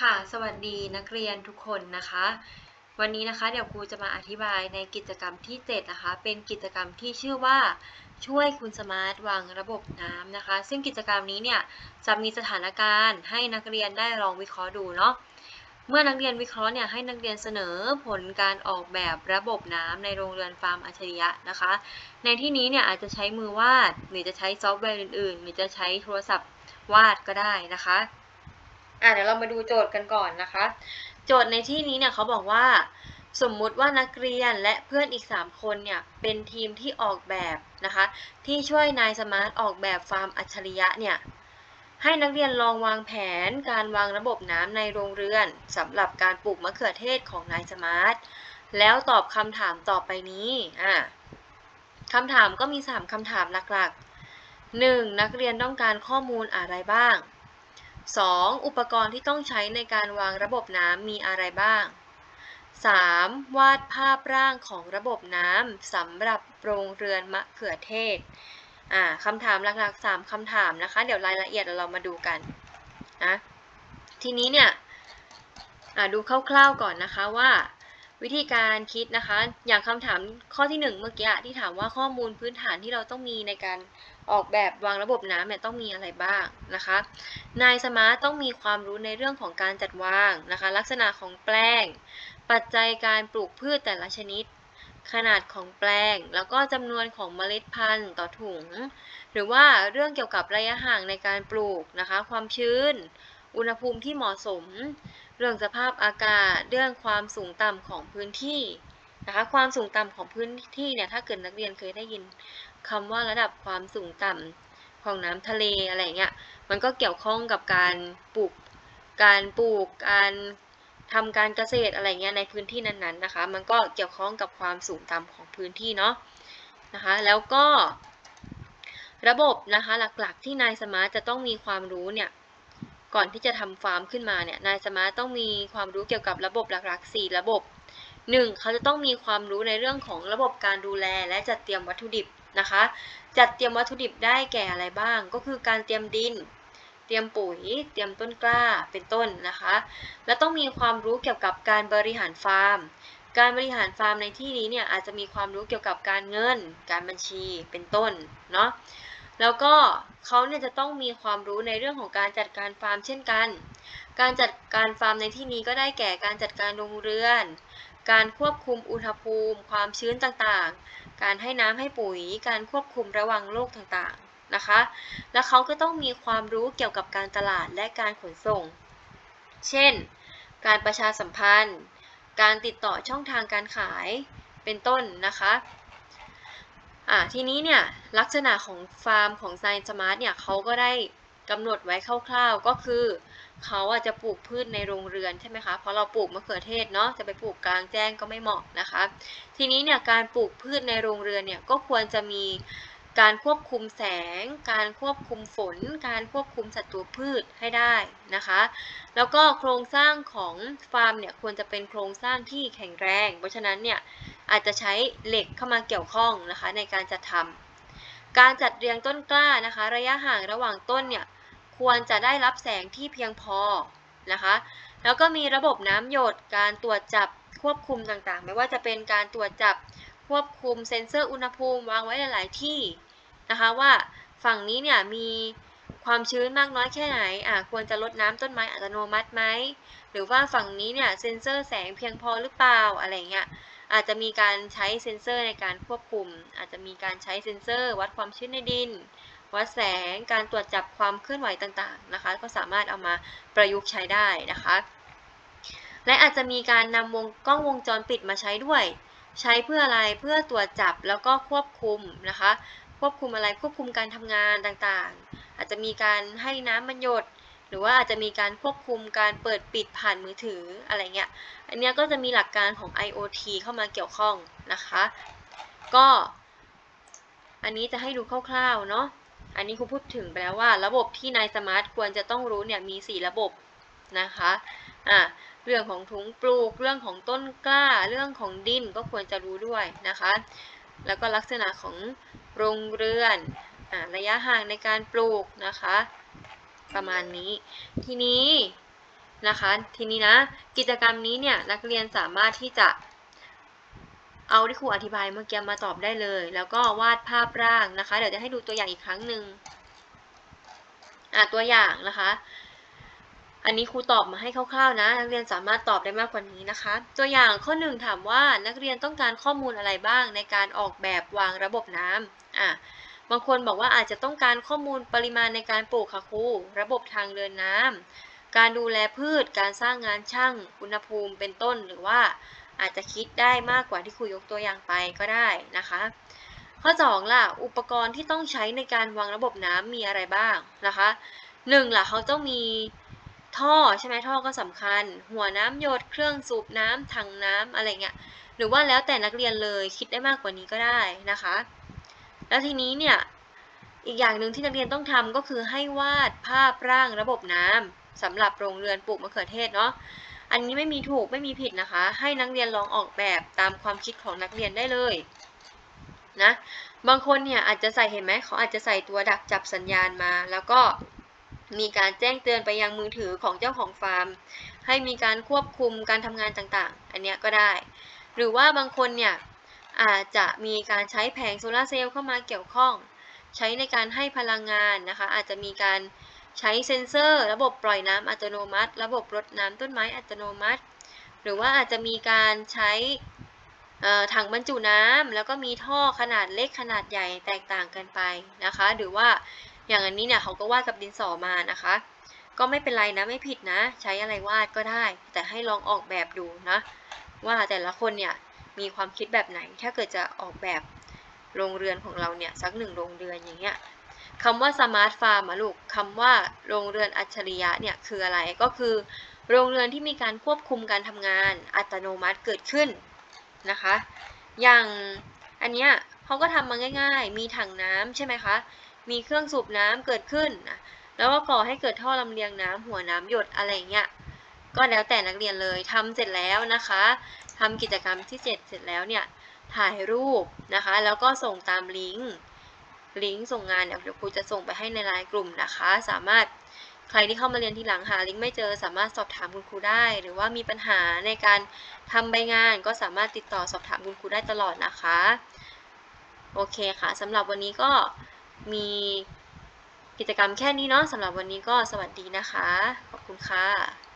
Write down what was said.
ค่ะ สวัสดีนักเรียนทุกคนนะคะ วันนี้นะคะเดี๋ยวครูจะมาอธิบายในกิจกรรมที่ 7 นะคะ เป็นกิจกรรมที่ชื่อว่าช่วยคุณสมาร์ทวางระบบน้ำนะคะ ซึ่งกิจกรรมนี้เนี่ยจะมีสถานการณ์ให้นักเรียนได้ลองวิเคราะห์ดูเนาะเมื่อนักเรียนวิเคราะห์เนี่ยให้นักเรียนเสนอผลการออกแบบระบบน้ำในโรงเรือนฟาร์มอัจฉริยะนะคะ ในที่นี้เนี่ยอาจจะใช้มือวาดหรือจะใช้ซอฟต์แวร์อื่นๆ หรือจะใช้โทรศัพท์วาดก็ได้นะคะ อะเดี๋ยวเรามาดูโจทย์กันก่อนนะคะ โจทย์ในที่นี้เนี่ยเขาบอกว่า สมมุติว่านักเรียนและเพื่อนอีก 3 คนเนี่ยเป็นทีมที่ออกแบบนะคะ ที่ช่วยนายสมาร์ทออกแบบฟาร์มอัจฉริยะเนี่ยให้นักเรียนลองวางแผนการวางระบบน้ำในโรงเรือนสำหรับการปลูกมะเขือเทศของนายสมาร์ทแล้วตอบคำถามต่อไปนี้อะคำถามก็มี 3คำถามหลักๆ 1. นักเรียนต้องการข้อมูลอะไรบ้าง 2. อุปกรณ์ที่ต้องใช้ในการวางระบบน้ำมีอะไรบ้าง 3. วาดภาพร่างของระบบน้ำสำหรับโรงเรือนมะเขือเทศคำถามหลักๆ 3คำถามนะคะ เดี๋ยวรายละเอียดเรามาดูกันนะทีนี้เนี่ยดูคร่าวๆก่อนนะคะว่าวิธีการคิดนะคะ อย่างคำถามข้อที่ 1 เมื่อกี้ที่ถามว่าข้อมูลพื้นฐานที่เราต้องมีในการ ออกแบบวางระบบน้ำเนี่ยต้องมีอะไรบ้างนะคะ นายสมาร์ตต้องมีความรู้ในเรื่องของการจัดวางนะคะ ลักษณะของแปลง ปัจจัยการปลูกพืชแต่ละชนิด ขนาดของแปลง แล้วก็จำนวนของเมล็ดพันธุ์ต่อถุง หรือว่าเรื่องเกี่ยวกับระยะห่างในการปลูกนะคะ ความชื้น อุณหภูมิที่เหมาะสม เรื่องสภาพอากาศ เรื่องความสูงต่ำของพื้นที่นะคะความสูงต่ำของพื้นที่เนี่ยถ้าเกิดนักเรียนเคยได้ยิน คำว่าระดับความสูงต่ำของน้ำทะเลอะไรเงี้ย มันก็เกี่ยวข้องกับการปลูก การปลูก การทำการเกษตรอะไรเงี้ยในพื้นที่นั้นๆนะคะ มันก็เกี่ยวข้องกับความสูงต่ำของพื้นที่เนาะนะคะ แล้วก็ ระบบนะคะหลักๆ ที่นายสมาร์ทจะต้องมีความรู้เนี่ยก่อนที่จะทำฟาร์มขึ้นมาเนี่ย นายสมาร์ทต้องมีความรู้เกี่ยวกับระบบหลักๆ 4 ระบบ 1. เขาจะต้องมีความรู้ในเรื่องของระบบการดูแลและจัดเตรียมวัตถุดิบ นะคะ จัดเตรียมวัตถุดิบได้แก่อะไรบ้าง ก็คือการเตรียมดิน เตรียมปุ๋ย เตรียมต้นกล้าเป็นต้นนะคะ และต้องมีความรู้เกี่ยวกับการบริหารฟาร์ม การบริหารฟาร์มในที่นี้เนี่ยอาจจะมีความรู้เกี่ยวกับการเงิน การบัญชีเป็นต้นเนาะแล้วก็เขาเนี่ยจะต้องมีความรู้ในเรื่องของการจัดการฟาร์มเช่นกัน การจัดการฟาร์มในที่นี้ก็ได้แก่การจัดการโรงเรือน การควบคุมอุณหภูมิ ความชื้นต่างๆ การให้น้ำให้ปุ๋ย การควบคุมระวังโรคต่างๆนะคะ และเขาก็ต้องมีความรู้เกี่ยวกับการตลาดและการขนส่ง เช่น การประชาสัมพันธ์ การติดต่อช่องทางการขาย เป็นต้นนะคะอ่าทีนี้เนี่ยลักษณะของฟาร์มของไซน์สมาร์ทเนี่ยเขาก็ได้กำหนดไว้คร่าวๆ ก็คือ เขาอาจจะปลูกพืชในโรงเรือนใช่ไหมคะเพราะเราปลูกมะเขือเทศเนาะจะไปปลูกกลางแจ้งก็ไม่เหมาะนะคะ ทีนี้เนี่ยการปลูกพืชในโรงเรือนเนี่ยก็ควรจะมีการควบคุมแสง การควบคุมฝน การควบคุมศัตรูพืชให้ได้นะคะ แล้วก็โครงสร้างของฟาร์มเนี่ยควรจะเป็นโครงสร้างที่แข็งแรง เพราะฉะนั้นเนี่ยอาจจะใช้เหล็กเข้ามาเกี่ยวข้องนะคะในการจัดทำการจัดเรียงต้นกล้านะคะ ระยะห่างระหว่างต้นเนี่ย ควรจะได้รับแสงที่เพียงพอนะคะ แล้วก็มีระบบน้ำหยดการตรวจจับควบคุมต่างๆ ไม่ว่าจะเป็นการตรวจจับควบคุมเซ็นเซอร์อุณหภูมิวางไว้หลาย ๆ ที่นะคะว่าฝั่งนี้เนี่ยมีความชื้นมากน้อยแค่ไหนอะควรจะลดน้ำต้นไม้อัตโนมัติไหม หรือว่าฝั่งนี้เนี่ยเซ็นเซอร์แสงเพียงพอหรือเปล่าอะไรเงี้ย อาจจะมีการใช้เซ็นเซอร์ในการควบคุม อาจจะมีการใช้เซ็นเซอร์ วัดความชื้นในดิน วัดแสง การตรวจจับความเคลื่อนไหวต่างๆนะคะ ก็สามารถเอามาประยุกต์ใช้ได้นะคะ และอาจจะมีการนำวงกล้องวงจรปิดมาใช้ด้วย ใช้เพื่ออะไรเพื่อตรวจจับแล้วก็ควบคุมนะคะ ควบคุมอะไรควบคุมการทำงานต่างๆ อาจจะมีการให้น้ำมันหยดหรือว่าอาจจะมีการควบคุมการเปิดปิดผ่านมือถืออะไรเงี้ย อันนี้ก็จะมีหลักการของ IoT เข้ามาเกี่ยวข้องนะคะ ก็ อันนี้จะให้ดูคร่าวๆเนาะ อันนี้ครูพูดถึงไปแล้วว่าระบบที่นายสมาร์ทควรจะต้องรู้เนี่ยมี 4 ระบบนะคะอะเรื่องของถุงปลูก เรื่องของต้นกล้า เรื่องของดินก็ควรจะรู้ด้วยนะคะ แล้วก็ลักษณะของโรงเรือนอระยะห่างในการปลูกนะคะ ประมาณนี้ ทีนี้นะคะ ทีนี้นะ กิจกรรมนี้เนี่ยนักเรียนสามารถที่จะ เอาที่ครูอธิบายเมื่อกี้มาตอบได้เลย แล้วก็วาดภาพร่างนะคะ เดี๋ยวจะให้ดูตัวอย่างอีกครั้งหนึ่งอะตัวอย่างนะคะ อันนี้ครูตอบมาให้คร่าวๆนะ นักเรียนสามารถตอบได้มากกว่านี้นะคะ ตัวอย่างข้อหนึ่งถามว่านักเรียนต้องการข้อมูลอะไรบ้างในการออกแบบวางระบบน้ำอะบางคนบอกว่าอาจจะต้องการข้อมูลปริมาณในการปลูกค่ะครูระบบทางเดินน้ำการดูแลพืช การสร้างงานช่าง อุณหภูมิเป็นต้นหรือว่า อาจจะคิดได้มากกว่าที่ครูยกตัวอย่างไปก็ได้นะคะ ข้อ 2 ล่ะ อุปกรณ์ที่ต้องใช้ในการวางระบบน้ำมีอะไรบ้างนะคะหนึ่งล่ะเขาต้องมีท่อใช่ไหมท่อก็สำคัญ หัวน้ำหยดเครื่องสูบน้ำถังน้ำอะไรเงี้ยหรือว่าแล้วแต่นักเรียนเลยคิดได้มากกว่านี้ก็ได้นะคะ แล้วทีนี้เนี่ยอีกอย่างหนึ่งที่นักเรียนต้องทำก็คือให้วาดภาพร่างระบบน้ำสำหรับโรงเรือนปลูกมะเขือเทศเนาะ อันนี้ไม่มีถูกไม่มีผิดนะคะ ให้นักเรียนลองออกแบบตามความคิดของนักเรียนได้เลยนะบางคนเนี่ยอาจจะใส่เห็นไหมเขาอาจจะใส่ตัวดักจับสัญญาณมา แล้วก็มีการแจ้งเตือนไปยังมือถือของเจ้าของฟาร์ม ให้มีการควบคุมการทำงานต่างๆ อันเนี้ยก็ได้ หรือว่าบางคนเนี่ยอาจจะมีการใช้แผงโซลาร์เซลล์เข้ามาเกี่ยวข้อง ใช้ในการให้พลังงานนะคะ อาจจะมีการ ใช้เซ็นเซอร์ ระบบปล่อยน้ำอัตโนมัติ ระบบรดน้ำต้นไม้อัตโนมัติ หรือว่าอาจจะมีการใช้ถังบรรจุน้ำแล้วก็มีท่อขนาดเล็กขนาดใหญ่แตกต่างกันไปนะคะ หรือว่าอย่างอันนี้เนี่ยเขาก็วาดกับดินสอมานะคะ ก็ไม่เป็นไรนะไม่ผิดนะ ใช้อะไรวาดก็ได้ แต่ให้ลองออกแบบดูนะ ว่าแต่ละคนเนี่ยมีความคิดแบบไหน ถ้าเกิดจะออกแบบโรงเรือนของเราเนี่ยสักหนึ่งโรงเรือนอย่างเงี้ย คำว่าสมาร์ทฟาร์มลูกคำว่าโรงเรือนอัจฉริยะเนี่ยคืออะไรก็คือ โรงเรือนที่มีการควบคุมการทำงานอัตโนมัติเกิดขึ้นนะคะ อย่างอันเนี้ยเขาก็ทำมาง่าย ๆ มีถังน้ำใช่ไหมคะ มีเครื่องสูบน้ำเกิดขึ้นนะแล้วก็ก่อให้เกิดท่อลำเลียงน้ำหัวน้ำหยดอะไรเงี้ยก็แล้วแต่นักเรียนเลยทำเสร็จแล้วนะคะทำกิจกรรมที่7เสร็จแล้วเนี่ยถ่ายรูปนะคะ แล้วก็ส่งตามลิงก์ ลิงก์ส่งงานเดี๋ยวครูจะส่งไปให้ในไลน์กลุ่มนะคะ สามารถใครที่เข้ามาเรียนทีหลังหาลิงก์ไม่เจอสามารถสอบถามคุณครูได้ หรือว่ามีปัญหาในการทำใบงานก็สามารถติดต่อสอบถามคุณครูได้ตลอดนะคะ โอเคค่ะสำหรับวันนี้ก็มีกิจกรรมแค่นี้เนาะสำหรับวันนี้ก็สวัสดีนะคะ ขอบคุณค่ะ